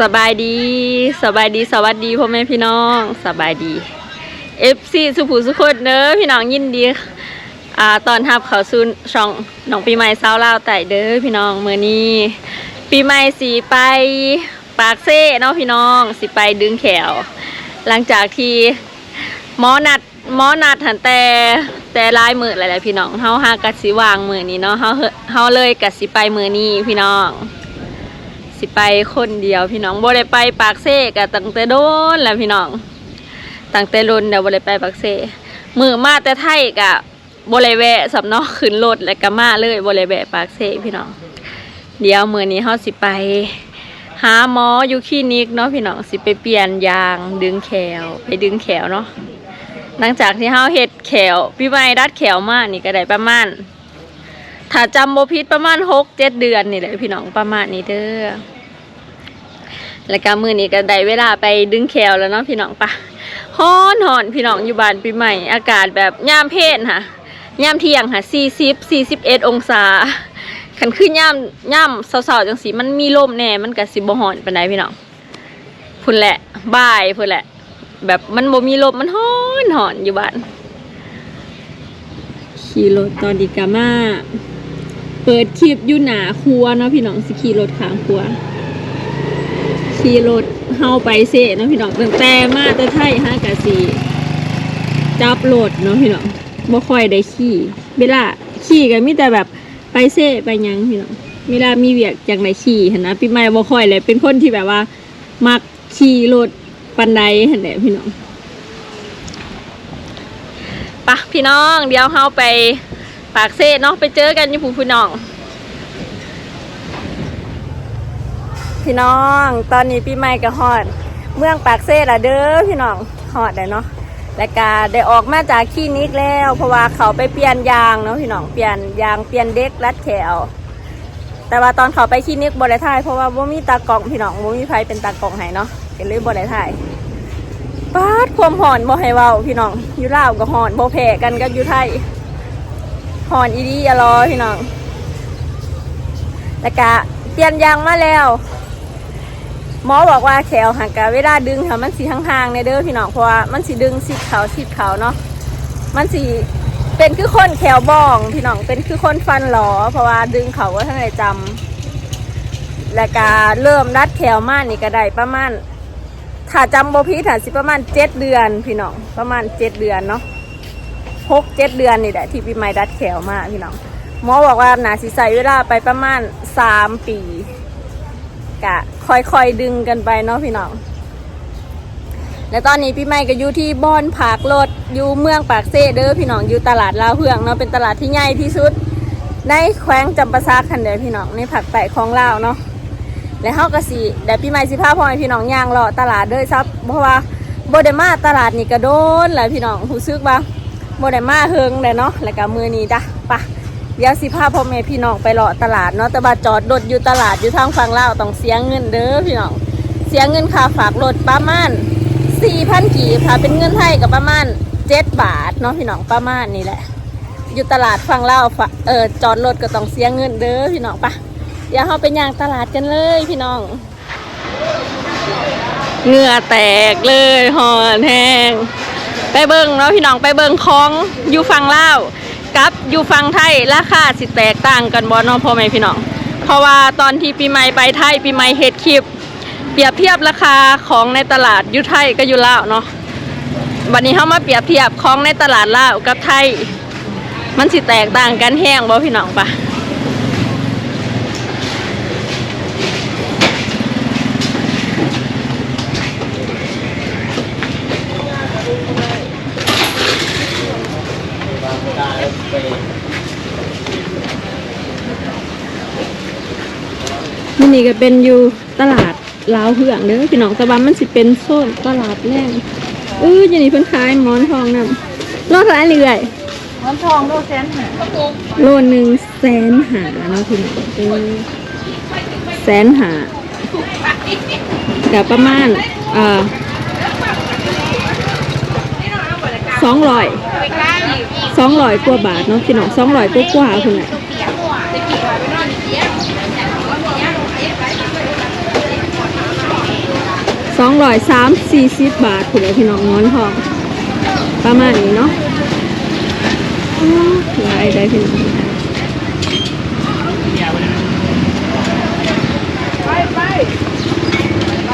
สบายดีสบายดีสวัสดีพ่อแม่พี่น้องสบายดีเอฟซีสุภูสุคนเด้อพี่น้องยินดีอ่าตอนทับเขาซุนช่องน้องปีใหม่เศร้าเล่าวไต่เด้อพี่น้องเมื่อนี้ ปีใหม่สีไปปากเซ่เนาะพี่น้องสิไปดึงแขว หลังจากที่หมอนัดหมอนัดหันแต่แต่ลายมือหลายๆพี่น้องเฮาหากัดสิวางมือนี้เนาะเฮาเฮาเลยกัดสิไปมือนี้พี่น้อง สิไปคนเดียวพี่น้องบ่ได้ไปปากเซกะตั้งแต่โดนแล้วพี่น้องตั้งแต่รุ่นเดี๋ยวบ่ได้ไปปากเซมือมาแต่ไทยกะบ่ได้แวะสำเนาะขึ้นรถแล้วก็มาเลยบ่ได้แวะปากเซพี่น้อง เดี๋ยวมื้อนี้เฮาสิไป หาหมออยู่คลินิกเนาะพี่น้องสิไปเปลี่ยนยางดึงแขวไปดึงแขวเนาะหลังจากที่เฮาเฮ็ดแขวพี่ใหม่ดัดแขวมานี่ก็ได้ประมาณ ถ้าจำโบพิษประมาณหกเจ็ดเดือนนี่แหละพี่น้องประมาณนี้เด้อแล้วก็มือนี้ก็ได้เวลาไปดึงแขวแล้วเนาะพี่น้องปะฮ้อนหอนพี่น้องอยู่บ้านปีใหม่ อากาศแบบย่ามเพศค่ะย่ามเที่ยงค่ะสี่สิบสี่สิบเอ็ดองศาขันขึ้นย่ามย่ามเสาๆจังสีมันมีลมแน่มันก็สิบหอนเปานใดพี่น้องพุ่นแหละบ่ายพุ่นแหละ แบบมันบ่มีลมมันฮ้อนหอนอยู่บ้านขี่รถตอนดีกามา เปิดคลิปอยู่หนาครัวเนาะพี่น้องสิขี่รถขางครัวขี่รถเฮาไปเสเนาะพี่น้องตั้งแต่มาแต่ไทยฮะกะสีจับรถเนาะพี่น้องบ่ค่อยได้ขี่เวลาขี่ก็มีแต่แบบไปเสไปยังพี่น้องเวลามีเวียกจังไดขี่เหันนะปีใหม่บ่ค่อยเลยเป็นคนที่แบบว่า มักขี่รถปันไดเหันแหละพี่น้องปะพี่น้องเดี๋ยวเฮาไป ปากเซ่เนาะไปเจอกันอยู่ผู้พี่น้อง พี่น้อง ตอนนี้ปีใหม่กับฮอด เมืองปากเซ่ละเด้อพี่น้องฮอดได้เนาะและกาได้ออกมาจากคลินิกแล้ว เพราะว่าเขาไปเปลี่ยนยางเนาะพี่น้องเปลี่ยนยางเปลี่ยนเด็กรัดแขวแต่ว่าตอนเขาไปคลินิกบริถ่ายเพราะว่าบ่มีตากล่องพี่น้องบ่มีไผเป็นตากล่องให้เนาะก็เลยบริถ่ายปาดความหอนบ่ให้เว้าพี่น้องอยู่ลาวก็หอนบ่แพ้กันกับอยู่ไทย หอนอีดีอย่ารอพี่น้องแล้วก็เปลี่ยนยางมาแล้วหมอบอกว่าแขวหักกะเวลาดึงค่ะมันสีห่างๆในเด้อพี่น้องเพราะว่ามันสีดึงสีขาวสีขาวเนาะมันสีเป็นคือคนแขวบ้องพี่น้องเป็นคือคนฟันหลอเพราะว่าดึงเขาว่าท่านไหนจำแล้วก็เริ่มรัดแขวมานี่ก็ได้ประมาณถ้าจำบ่ผิดถ้าสิประมาณเจ็ดเดือนพี่น้องประมาณเจ็ดเดือนเนาะ หกเจ็ดเดือนนี่แหละที่พี่ไม้ดัดแขวมากพี่น้องหมอบอกว่าหนาสิใส่เวลาไปประมาณสามปีกะค่อยๆดึงกันไปเนาะพี่น้องและตอนนี้พี่ไม้ก็อยู่ที่บ้อนผักรถอยู่เมืองปากเซ่เด้อพี่น้องอยู่ตลาดลาวเฮืองเนาะเป็นตลาดที่ใหญ่ที่สุด ในแขวงจำปาซักคันเดียพี่น้องในผักไต่ของลาวเนาะและเฮากะสิเดี๋ยวพี่ไม้สิพาพ่อแม่พี่น้องย่างเลาะตลาดเด้อซับเพราะว่าโบเดมาตลาดนี่ก็โดนหลายพี่น้องรู้สึกว่า โมได้มาเฮิงเลยเนาะแล้วก็มือนี้จ้ะปะเดี๋ยวสิพาพ่อแม่พี่น้องไปเลาะตลาดเนาะแต่ว่าจอดรถอยู่ตลาดอยู่ทางฝั่งลาวต้องเสียเงินเด้อพี่น้องเสียเงินค่าฝากรถประมาณ4,000กีบค่ะเป็นเงินไทยกับประมาณ7บาทเนาะพี่น้องประมาณนี้แหละ อยู่ตลาดฝั่งลาวฝะเออจอดรถก็ต้องเสียเงินเด้อพี่น้องปะเดี๋ยวเราไปย่างตลาดกันเลยพี่น้องเหงื่อแตกเลยหอนแห้ง ไปเบิงเนาะพี่น้องไปเบิงของอยู่ฝั่งลากับอยู่ฝั่งไทยราคาสิแตกต่างกันบ่เนาะพ่อแม่พี่น้อง เพราะว่าตอนที่ปีใหม่ไปไทยปีใหม่เฮ็ดคลิป เปรียบเทียบราคาของในตลาดอยู่ไทยก็อยู่ลาวเนาะวันนี้เฮามาเปรียบเทียบของในตลาดลาวกับไทย มันสิแตกต่างกันแห้งบ่พี่น้องปะ นี่นี่ก็เป็นอยู่ตลาดลาวเหืองเด้อพี่น้องแต่ว่ามันสิเป็นโซนตลาดแรงเอออย่างนี้เพิ่นขายหมอนทองนำโลเท่าไหร่เรื่อยน้ำทองโลเซนหาโลหนึ่งแสนหาเนาะพี่น้องเออแสนหาแต่ประมาณเอ่อสองร้อยสองร้อยกว่าบาทเนาะพี่น้องสองร้อยกว่ากว่าคุณแหละร้อยสามสี่สิบบาทคุณพี่น้องงอนทองประมาณนี้เนาะหลายได้พี่น้อง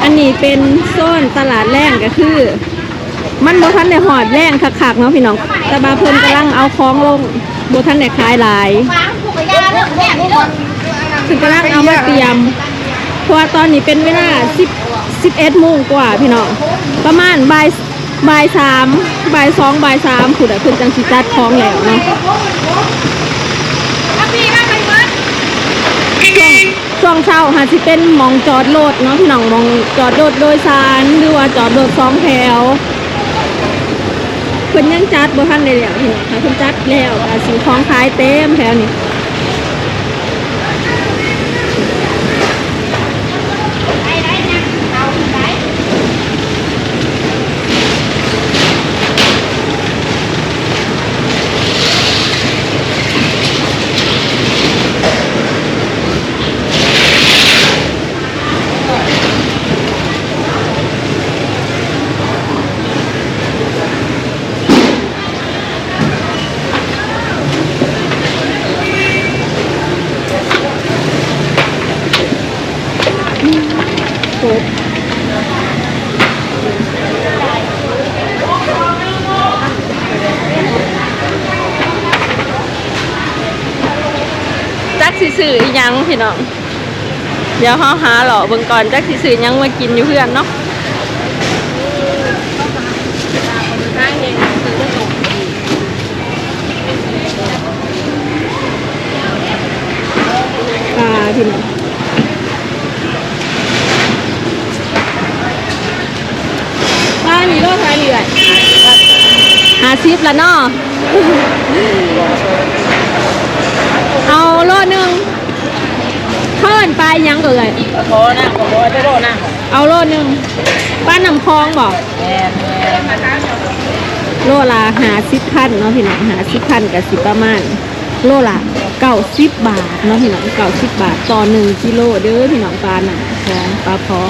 อันนี้เป็นโซนตลาดแรงก็คือ มันโบ่ทันได้หอดแรงคักๆเนาะพี่น้องแต่บาเพิ่นกำลังเอาของลงโบ่ทันได้ขายหลายฟายาเลิกแม่นี่เลิกคือกำลังเอามาเตรียมเพราะว่าตอนนี้เป็นเวลา 10 11โมงกว่าพี่น้องประมาณบ่ายบ่ายสามบ่ายสองบ่ายสามคุณอะคุณจังสิจัดของแล้วเนาะพี่นั่งไปเบิร์ดช่วงช่วงเช้าหาสิเป็นหมองจอดรถเนาะพี่น้องหมองจอดรถโดยสารหรือว่าจอดรถสองแถวเพิ่นยังจัดบ่ทันได้แล้วพี่น้องถ้าเพิ่นจัดแล้วก็สิของขายเต็มแถวนี้ไหนไหนเนี่ยเอาไหน ครบจักสิซื้ออีหยัง พี่น้อง เดี๋ยวเฮาหาหล่อเบิ่งก่อนจักสิซื้อยังมากินอยู่เพื่อนเนาะพี่น้องปลานี่โลเท่าไหร่เอ่ยหาสิบละเนาะเอาโลหนึ่ง นปลายังเอ่ยโอ้นะโอ้จะโดนนะเอาโลหนึ่งป้านำคลองบอกแม่แม่โลละหาสิบพันเนาะพี่น้องหาสิบพันกับสิประมาณ โลละเก้าสิบบาทเนาะพี่น้องเก้าสิบบาทต่อหนึ่งกิโลเด้อพี่น้องปลาหนาของปลาเพาะ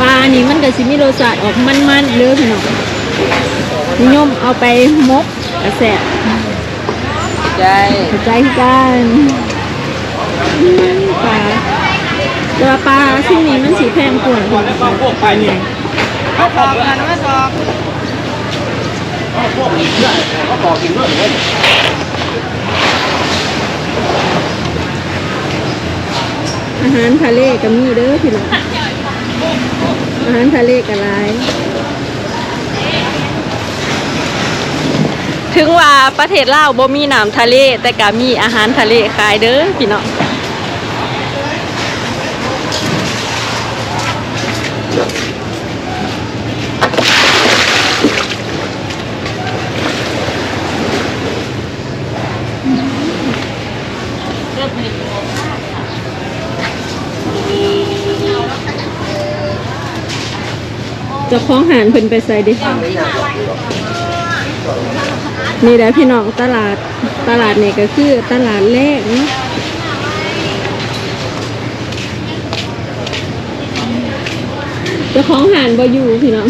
ปลานี่มันก็สิมีรสชาติออกมันๆเด้อพี่น้องนิยมเอาไปมก กระแสบใจเข้าใจกันอืมปลาแต่ว่าปลาช่วงนี้มันสีแพงกว่าค่ะก็พวกไปนี่เขาตอกกันว่าตอกพวกนี้ด้วยเขาบอกกินด้วยเลยอาหารทะเลก็มีเด้อพี่น้องอาหารทะเลก็หลา ถึงว่าประเทศลาวบ่มีน้ำทะเล แต่ก็มีอาหารทะเลขายเด้อพี่น้องจะคล้องหารเพิ่นไปใส่ดิ นี่แหละพี่น้องตลาดตลาดเนี่ยก็คือตลาดแรกเนาะเจะคล้าของหารบ่อยู่พี่น้อง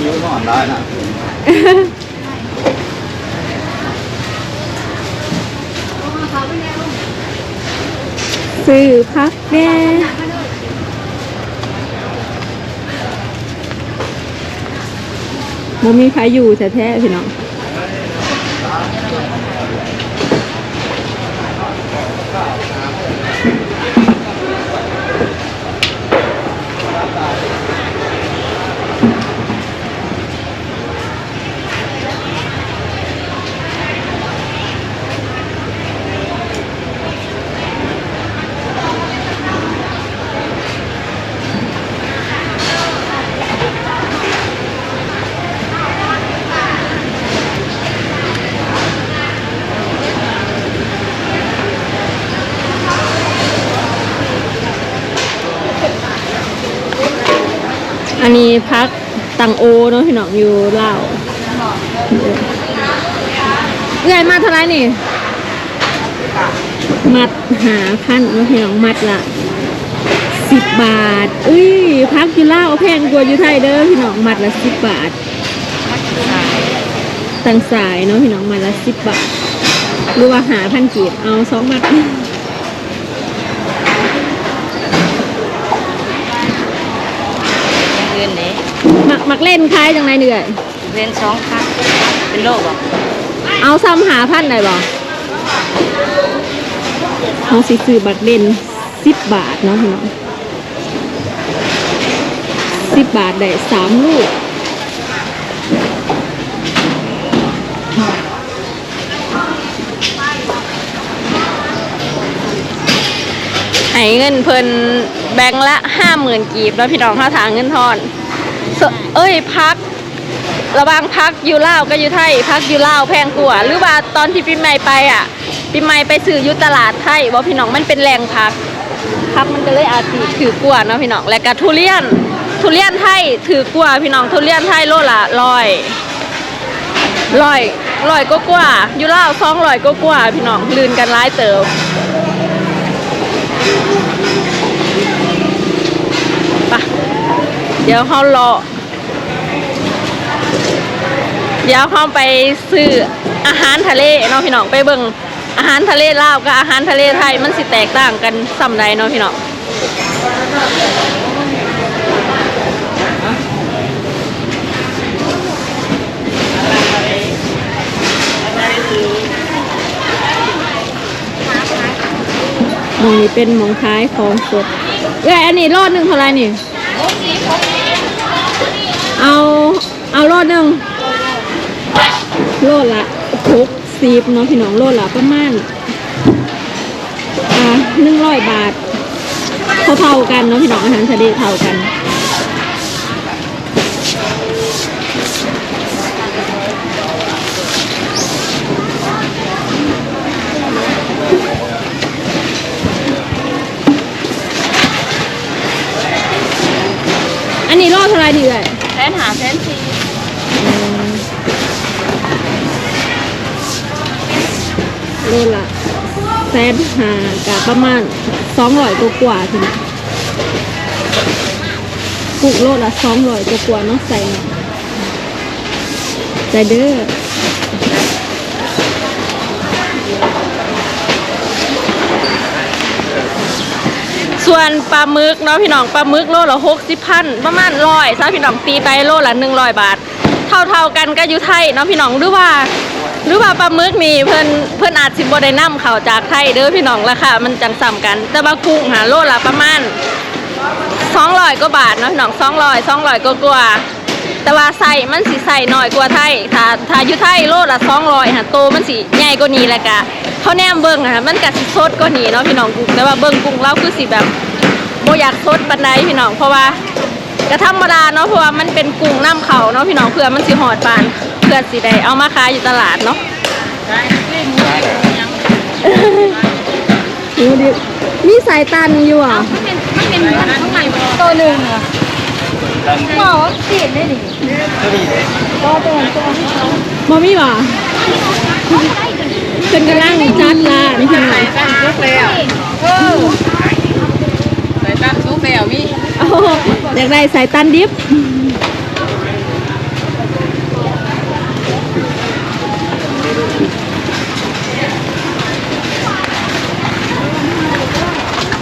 ยิ้วนอนได้นะซื้อพักแน่ บ่มีใครอยู่แท้ๆพี่น้อง อันนี้พักตังโอเนาะพี่น้องอยู่ลาเอื้อยมาเท่าไรนี่ มัดหาพันเนาะพี่น้องมัดละสิบบาทอุ้ยพักอยู่ล่าแพงกว่าอยู่ไทยเด้อพี่น้องมัดละสิบบาทต่างสายเนาะพี่น้องมัดละสิบบาทหรือว่าหาพันกีบเอาสองมัด เงินนี้ มักมักเล่นคล้ายจังไรเหนื่อยเงินสองพันเป็นโลกอะเอาซ้ำหาพันได้บ่เอาสิซื้อบักเด่นสิบบาทเนาะพี่น้องสิบบาทได้สามลูกให้เงินเพิ่นแบงค์ละห้าหมื่นกีบแล้วพี่น้องเขาถางเงินทอนส เอ้ยพัก ระวางพักอยู่ลาวก็อยู่ไทย พักอยู่ลาวแพงกว่าหรือว่าตอนที่ปีใหม่ไปอะปีใหม่ไปซื้ออยู่ตลาดไทยว่าพี่น้องมันเป็นแรงพัก พักมันก็เลยอาจสิถือกว่าเนาะพี่น้องและก็ทุเรียน ทุเรียนไทยถือกว่าพี่น้องทุเรียนไทยโลละร้อยร้อยร้อยก็กว่าอยู่ลาวสองร้อยก็กว่าพี่น้องลืนกันร้ายเติบ ปะเดี๋ยวเขารอ เดี๋ยวเขาไปซื้ออาหารทะเลเนาะพี่น้องไปเบิ่งอาหารทะเลลาวกับอาหารทะเลไทยมันสิแตกต่างกันส่ำใดเนาะพี่น้องมองนี้เป็นมองท้ายของสดเอ้ยอันนี้รอดหนึ่งเท่าไรนี่ เอา เอาโลดหนึ่ง โลดละหกสิบเนาะพี่น้องโลดละประมาณอ่าหนึ่งร้อยบาทเท่าๆกันเนาะพี่น้องอาหารทะเลเท่ากันอันนี้โลดเท่าไรดีเลยแสนหาแสนสี่ โลละแสนหากับประมาณสองร้อยกว่าๆถึงปลูกโลละสองร้อยกว่าเนาะใส่เนาะใจเด้อส่วนปลาหมึกเนาะพี่น้องปลาหมึกโลละหกสิบพันประมาณร้อยถ้าพี่น้องตีไปโลละหนึ่งร้อยบาท เท่าๆกันก็อยู่ไทยเนาะพี่น้องหรือว่า หรือว่าปลาหมึกนี่เพิ่นเพิ่นอาจสิบ่ได้นำเข้าจากไทยเด้อพี่น้องราคามันจังซ้ำกัน แต่ว่ากุ้งหาโลละประมาณ200กว่าบาทเนาะพี่น้อง200 200กว่ากว่าแต่ว่าใส่มันสิใส่น้อยกว่าไทย ถ้าถ้าอยู่ไทยโลละ200หันโตมันสิใหญ่กว่านี้แหละกะเขาแนมเบิ่งอะมันก็สิสดกว่านี้เนาะพี่น้องกุ้งแต่ว่าเบิ่งกุ้งเราคือสิแบบบ่อยากสดปานใดพี่น้องเพราะว่าก็ธรรมดาเนาะเพราะว่ามันเป็นกุ้งน้ำเขาเนาะพี่น้องเพื่อมันสิหอดปาน พื่อสิได้เอามาขายอยู่ตลาดเนาะดูดิมีสายตันอยู่อะมันเป็นมันเป็นเงินเท่าไหร่ตัวหนึ่งอะหมอเสียได้ดิตัวตัวตัวมอมี่ว่ะเป็นกำลังจัดร้านพี่น้องตั้งซุกแล้วเออใส่ตั้งซุกแล้วมีโอ้โหอยากได้สายตันดิฟ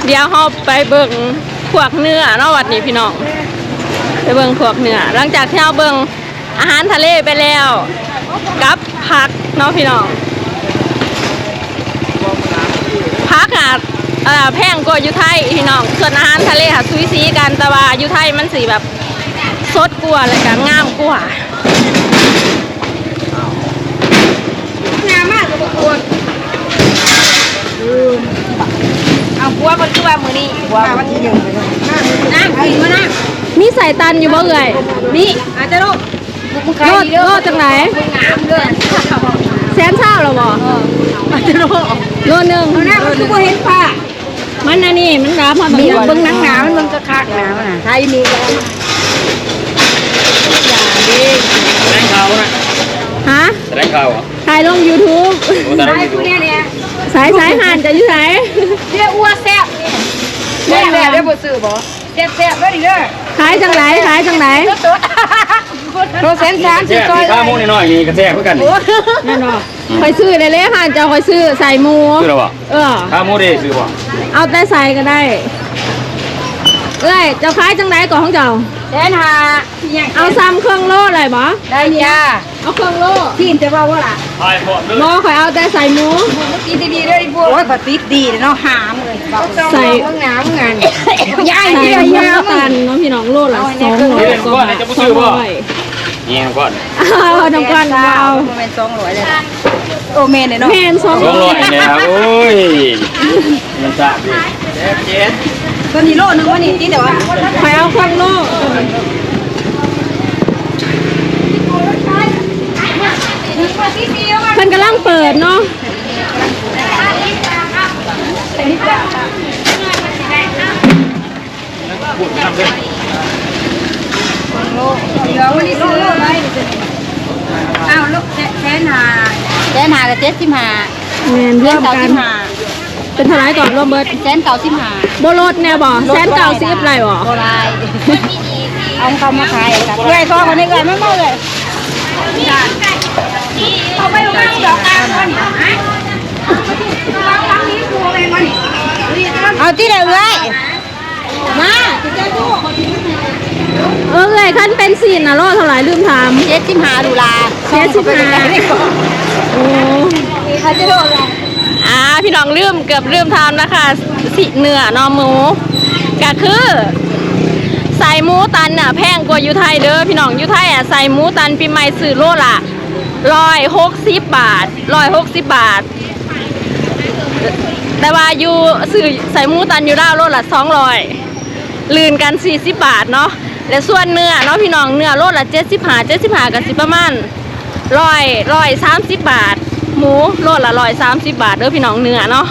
เดี๋ยวเราไปเบิ่งพวกเนื้อเนาะวัดนี้พี่น้องไปเบิ่งพวกเนื้อหลังจากที่เราเบิ่งอาหารทะเลไปแล้วกับผักเนาะพี่น้องผักอะเอ่อแพงกว่าอยู่ไทยพี่น้องส่วนอาหารทะเลค่ะซุยซีกันแต่ว่าอยู่ไทยมันสีแบบสดกว่าเลยกันงามกว่า งามมากตัวตัวเอาหัวมันคือว่า มือนี่หัวมันที่หนึ่งน้ำกินมาน้มีสายตันอยู่บ่เอ่ยำนี่อาจจะโลดมึงใครโลดดีเด้อโลดจังไหนมึงงามเด้อแสนเช้าแล้วบ่อาจจะโลดโลหนึงเอาหน้ามันคือบ่เห็นผ้ามันอันนี้มันรับมาแบบมีนี้เบิ่งหนังหนามันเบิ่งกระคักหนามันน่ะไทยมีแล้วอย่าดิแสดงข่าวนะฮะแสดงข่าวเหรอถ่ายลง YouTube โอ้แสดงไทยอยู่ผู้เนี้ยเนี่ยใส่สายสายหันจะอยู่ไหนเรียกอ้วน แซ่บนี่แซ่บได้บ่ซื้อบ่แซ่บแซ่บเด้อดิเด้อขายจังไหนขายจังไหนตัวโลเซนสามสิบแซ่บก้อยข้าวมูน้อยๆนี่ก็แซ่บเหมือนกันนี่นั่นหรอคอยซื้อเลยเลยหันจะคอยซื้อใส่หมูคือเราบ่เออข้าวมูเด้ซื้อบ่เอาแต่ใส่ก็ได้เอ้ยเจ้าขายจังไหนก่อนของเจ้า แสนหาอย่างเอาซ้ำเครื่องโลเลยบ่ได้จ้าเอาเครื่องโลทีมจะว่าว่าล่ะทายพอเลยโลคอยเอาแต่ใส่หมูกินดีๆเด้อดิพวกโอ้ยปฏิดีเนาะหามเลยใส่ห้องน้ำงานยายใส่ที่หมูยาตันเนาะพี่น้องโลละสองร้อยสองร้อยสองร้อยนี่ก่อนเอาน้ำกันมาเอาเมนสองร้อยเลยโอเมนเลยเนาะแมนสองสองร้ร้ออยยเนี่ยครับโอ้ยมันสะดิเจ็ดเจ็ด ตัวนี้โลนึงวันนี้ที่แต่ว่าคอยเอาเครื่องโลเพิ่นกำลังเปิดเนาะพูดทำเลยโลเดี๋ยววันนี้โลโลได้อ้าวลูกแสนหาแสนหากับเจ็ดสิบห้าแมนแสร่วนมเก้ากัสินบห้า เป็นเท่าไหรก่อนโรเบิร์ตแสนเก้าสิบห้าโบรถแน่บ่แสนเก่าสิบไรบ่โบราณเอาเขามาขายครับเอ้ยทอคนนี้เลยไม่เมาเลยเอาไปลงมาดอกกลางก่อนเอาที่ไหนเอ้ยมาจะเจ้าตู้เออเลยขั้นเป็นซีนนะโลเท่าไหรลืมถามเจ็ดสิบห้าดูลาเจ็ดสิบห้าโอ้เขาจะโดนอะไร อ่าพี่น้องลืมเกือบลืมทำนะคะสิเนื้อนอหมูก็คือใส่หมูตันน่ะแพงกว่าอยู่ไทยเด้อพี่น้องอยู่ไทยอะใส่หมูตันปีใหม่ซื้อโลละร้อยหกสิบบาทร้อยหกสิบบาท แต่ว่าอยู่ซื้อใส่หมูตันอยู่ล่าวโลละสองร้อยลืนกันสี่สิบบาทเนาะและส่วนเนื้อเนาะพี่น้องเนื้อโลละเจ็ดสิบห้าเจ็ดสิบห้ากับสิประมาณร้อยร้อยสามสิบบาท หมูโลละร้อยสามสิบบาทเด้อพี่น้องเนื้อเนาะ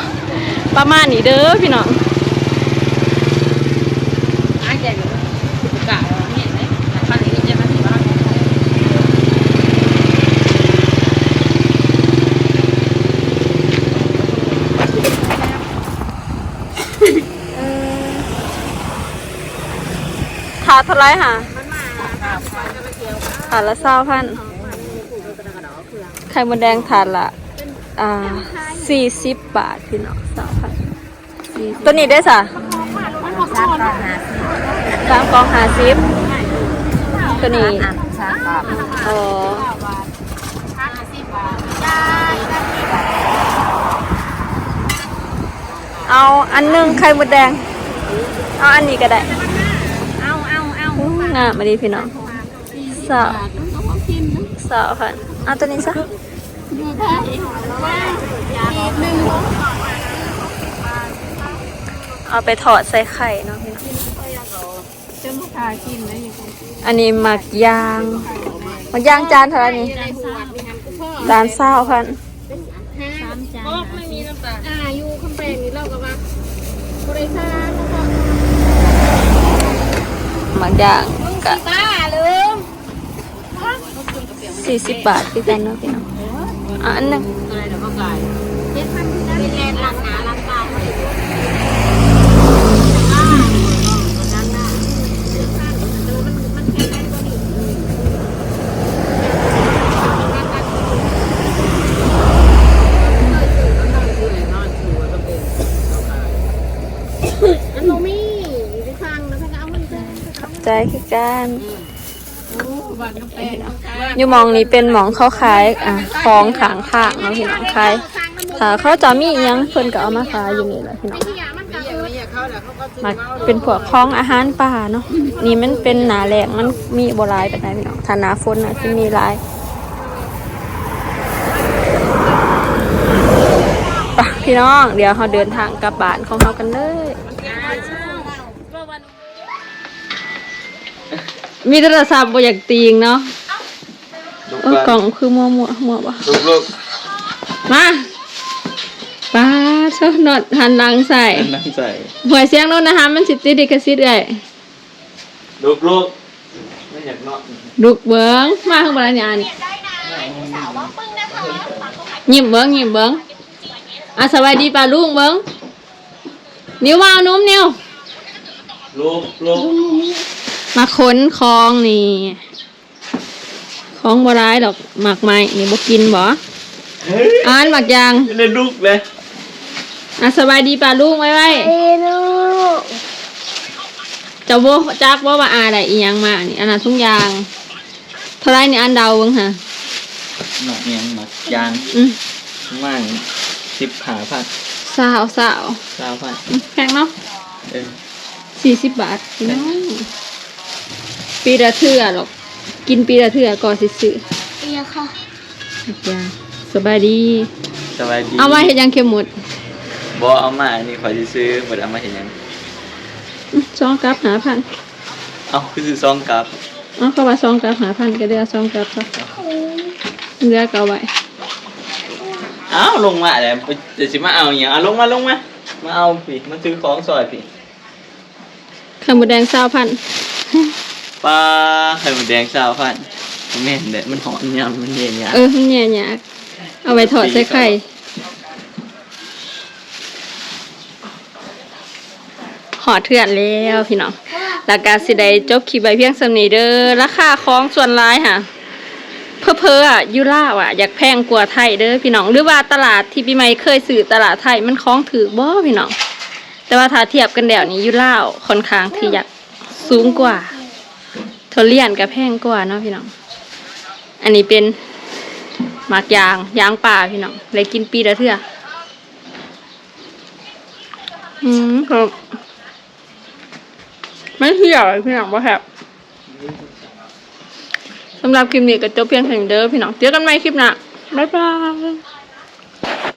ประมาณนี้เด้อพี่น้องถาดเท่าไรค่ะถาดละเศร้าพัน ไข่มดแดงถาดละ อ่าสี่สิบบาทพี่น้องเศร้าพันตัวนี้ได้สะสามกองหาสิบตัวนี้อ๋อเอาอันหนึงไข่มดแดง เอาอันนี้ก็ได้ เอาเอาเอางามมาดีพี่น้องสาวสาวค่ะ เอาตัวนี้ซะเอาไปถอดใส่ไข่เนาะพี่น้องอันนี้หมักยางหมักยางจานเท่าไหร่นี่จานเศร้าพันหมักยางกะป้าลืม สี่สิบบาทพี่กันเนาะพี่น้องอะอันนึ่งเจ็ดพันที่นั่นเป็นหลังหนาหลังตาขอบใจคือกัน อยู่หมองนี้เป็นหมองเขาขายอะของขางข้างเนาะพี่น้องขายถ้าเขาจะมีอิหยังเพิ่นก็เอามาขายอยู่นี่แหละพี่น้องมาเป็นพวกของอาหารป่าเนาะนี่มันเป็นหนาแหลงมันมีโบรายแบบไหนพี่น้องถ้าหนาฝนน่ะที่มีลายไปพี่น้อง เดี๋ยวเราเดินทางกลับบ้านของเรากันเลย มีโทรศัพท์บ่อยากตีงเนาะเออกล่องคือมัวมัวมัวปะลูกลูกมาป้าชอบนอดหันหลังใส่นั่งใส่หัวเสียงโน้นนะคะมันสิติดดิกระซิดเอ้ยลูกลูกไม่อยากนอนดุกเบิ้งมาข้างบนอันนี้อันยิ้มเบิ้งยิ้มเบิ้งอะสวัสดีป้าลุงเบิ้งนิ้ววาวนุ่มนิ้วลูกลูก มาค้นคลองนี่คลองบ่ร้ายดอกหมากไม้นี่บ่กินบ่อ่านหมากยางเล่นลูกเลยอะสบายดีป้าลุงไว้ไว้เอ้ลูกเจะบ่จักว่าว่าอาได้อีหยังมานี่อันน่ะทุกอย่างเท่าไรนี่อันเดาเบิ่งค่ะหนักยังหนักยางอืมมั่งสิบขาพัดสาวสาวสาวพัดอืมแพงเนาะเออสี่สิบบาทพี่น้อง ปีละเทื่อหรอก กินปีละเทื่อก่อนสิซื้อเอียค่ะหมากยางสบายดี สบายดีเอาไว้เฮ็ดหยังเข็มหมดบอเอามาอันนี้ขอจะซื้อหมดเอามาเห็นยัง อืมซองกลับหาพันเอาคือซื้อซองกับเอ๋อเขาว่าซองกลับหาพันก็เดือซองกลับซะเดือก็เอาไว้เอาลงมาแล้วจะสิมาเอาอย่างเอาลงมาลงมา มาเอาพี่มาซื้อของซอยพี่ไข่หมูแดงซาวพัน ปลาไข่หมูแดงสาวพันแม่นเด็ดมันหอมยำมันเย็นยาเออมันแย่ยากเอาไว้ถอดใส่ไข่หอเถื่อนแล้วพี่น้องแล้วก็สิได้จบคลิปไปเพียงสำนีเด้อราคาของส่วนร้ายค่ะ เพอเพออะยูล่าอะ อยากแพงกว่าไทยเด้อพี่น้องหรือว่าตลาดที่พี่ไม่เคยซื้อตลาดไทยมันคล้องถือบ่พี่น้องแต่ว่าถ้าเทียบกันเดี๋ยวนี้ยูล่าค่อนข้างที่อยากสูงกว่า ทอเลียนกับแพงกว่าเนาะพี่น้อง อันนี้เป็นหมากยางยางป่าพี่น้องเลยกินปีละเทื่ออืมครับไม่เที่ยวเลยพี่น้องว่าแบบสำหรับคลิปนี้ก็จบเพียงเท่นี้เด้อพี่น้องเจอกันใหม่คลิปหน้าบ๊ายบาย